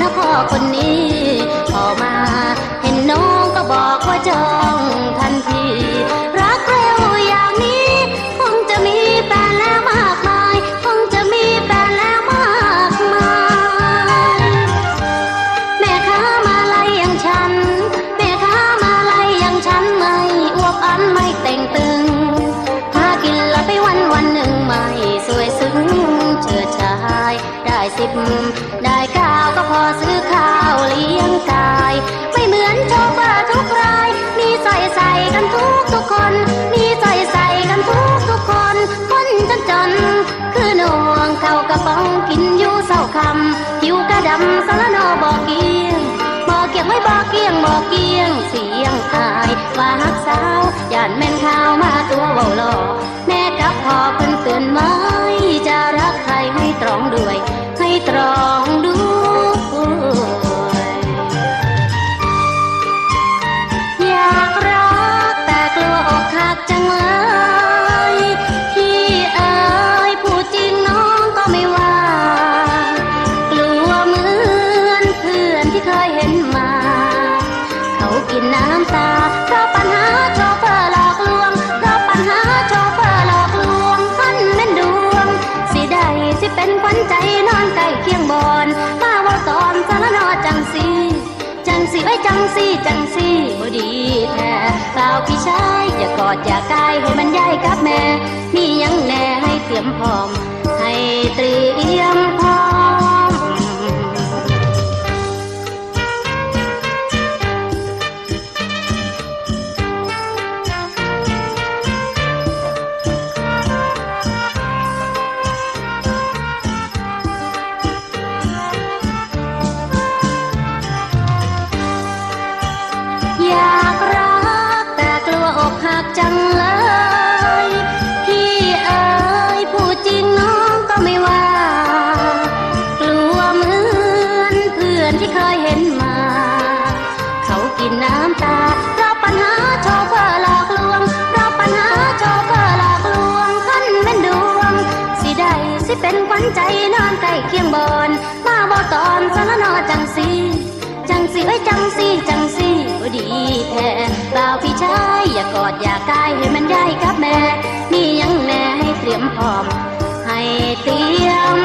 นะพ่อคนนี้ พอมาเห็นน้องก็บอกว่าจอง สิบ ได้ข้าวก็พอซื้อข้าวเลี้ยงกาย ไม่เหมือนชาวบ้านทุกราย มีใส่ใส่กันทุกทุกคน มีใส่ใส่กันทุกทุกคน คนจนจน คือหน่วงเข้ากระป๋องกินอยู่เศร้าคำผิวกระดำสารนอบอกเกียงบอกเกียงไม่บอกเกียงบอกเกียงเสียงอายว่าฮักสาวย่านแม่นข้าวมาตัวเบาหล่อแม่กับพ่อเพิ่นเตือนไว้จะรักใครให้ตรองด้วย ตรองังสี่จังสี่บ่ดีแท้สาวพี่ชายอย่ากอดอย่ากายให้มันใหญ่กับแม่ มียังแน่ให้เตรียมพร้อม ให้เตรียม สีจังสีเอ้ยจังสีจังสีก็ดีแทนบ่าวพี่ชายอย่ากอดอย่ากายให้มันได้กับแม่นี่ยังแน่ให้เตรียมพร้อม ให้เตรียม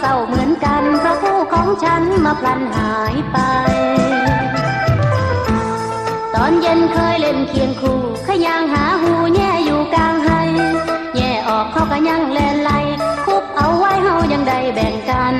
เศร้าเหมือนกัน เพราะผู้ของฉันมาพลันหายไป ตอนเย็นเคยเล่นเคียงคู่ขยางหาหูแย่อยู่กลางไห้แย่ออกเขาก็ยังแลนไหลคุบเอาไว้เฮายังได้แบ่งกัน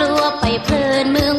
กลัวไปเพลินเมือง